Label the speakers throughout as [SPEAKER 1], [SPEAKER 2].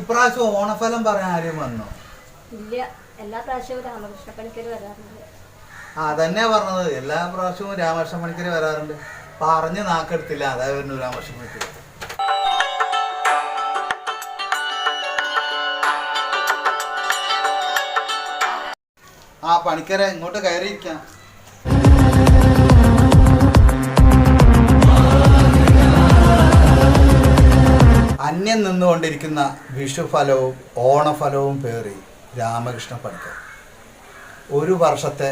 [SPEAKER 1] ഇപ്രാവശ്യം ഓണഫലം പറയാൻ ആരും വന്നോ?
[SPEAKER 2] ഇല്ല എല്ലാ പ്രാവശ്യവും രാമകൃഷ്ണ പണിക്കർ വരാറുണ്ട്.
[SPEAKER 1] ആ തന്നെ പറഞ്ഞത്. എല്ലാ പ്രാവശ്യവും രാമകൃഷ്ണ പണിക്കര് വരാറുണ്ട്. പറഞ്ഞ് നാക്കെടുത്തില്ല അതാ വരുന്നു രാമകൃഷ്ണ പണിക്കര് ആ പണിക്കരെ ഇങ്ങോട്ട് കയറിയിരിക്കാം. അന്യം നിന്നുകൊണ്ടിരിക്കുന്ന വിഷുഫലവും ഓണഫലവും പേറി രാമകൃഷ്ണ പണിക്കർ. ഒരു വർഷത്തെ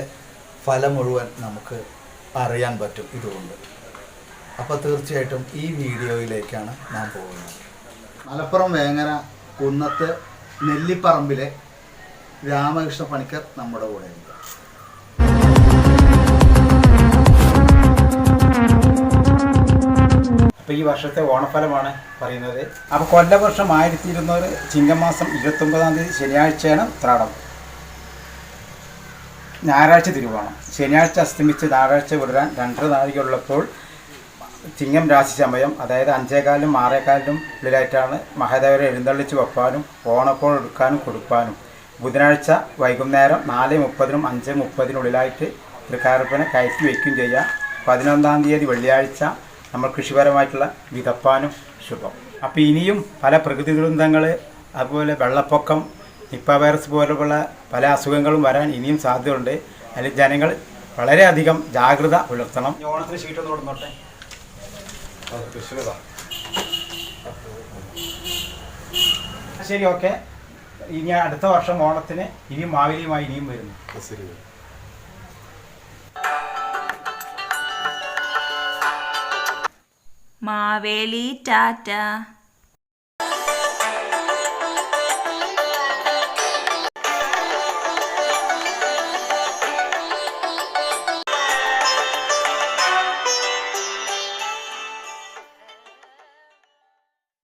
[SPEAKER 1] ഫലം മുഴുവൻ നമുക്ക് അറിയാൻ പറ്റും ഇതുകൊണ്ട്. അപ്പോൾ തീർച്ചയായിട്ടും ഈ വീഡിയോയിലേക്കാണ് ഞാൻ പോകുന്നത്. മലപ്പുറം വേങ്ങര കുന്നത്ത് നെല്ലിപ്പറമ്പിലെ രാമകൃഷ്ണ പണിക്കർ നമ്മുടെ കൂടെയുണ്ട്.
[SPEAKER 3] അപ്പോൾ ഈ വർഷത്തെ ഓണഫലമാണ് പറയുന്നത്. അപ്പോൾ കൊല്ലവർഷം ആയിരത്തി ഇരുന്നൂറ് ചിങ്ങമാസം ഇരുപത്തൊമ്പതാം തീയതി ശനിയാഴ്ചയാണ് ഉത്രാടം. ഞായറാഴ്ച തിരുവോണം. ശനിയാഴ്ച അസ്തമിച്ച് ഞായറാഴ്ച വിടരാൻ രണ്ടര നാഴികയുള്ളപ്പോൾ ചിങ്ങം രാശി സമയം അതായത് അഞ്ചേകാലിലും ആറേകാലിലും ഉള്ളിലായിട്ടാണ് മഹാദേവരെ എഴുന്നള്ളിച്ച് വെപ്പാനും ഓണക്കോൾ എടുക്കാനും കൊടുക്കാനും ബുധനാഴ്ച വൈകുന്നേരം നാല് മുപ്പതിനും അഞ്ച് മുപ്പതിനുള്ളിലായിട്ട് തൃക്കാരപ്പനെ കയറ്റി വയ്ക്കുകയും ചെയ്യാം. പതിനൊന്നാം തീയതി വെള്ളിയാഴ്ച നമ്മൾ കൃഷിപരമായിട്ടുള്ള വിതപ്പാനും ശുഭം. അപ്പോൾ ഇനിയും പല പ്രകൃതി ദുരന്തങ്ങൾ അതുപോലെ വെള്ളപ്പൊക്കം നിപ്പ വൈറസ് പോലുള്ള പല അസുഖങ്ങളും വരാൻ ഇനിയും സാധ്യതയുണ്ട്. അതിൽ ജനങ്ങൾ വളരെയധികം ജാഗ്രത പുലർത്തണം. ഓണത്തിന് ഷീറ്റ് ഒന്ന് കൊടുത്തോട്ടെ ശരി ഓക്കെ. ഇനി അടുത്ത വർഷം ഓണത്തിന് ഇനിയും മാവേലിയുമായി ഇനിയും വരുന്നു.
[SPEAKER 4] മാവേലി ടാറ്റ.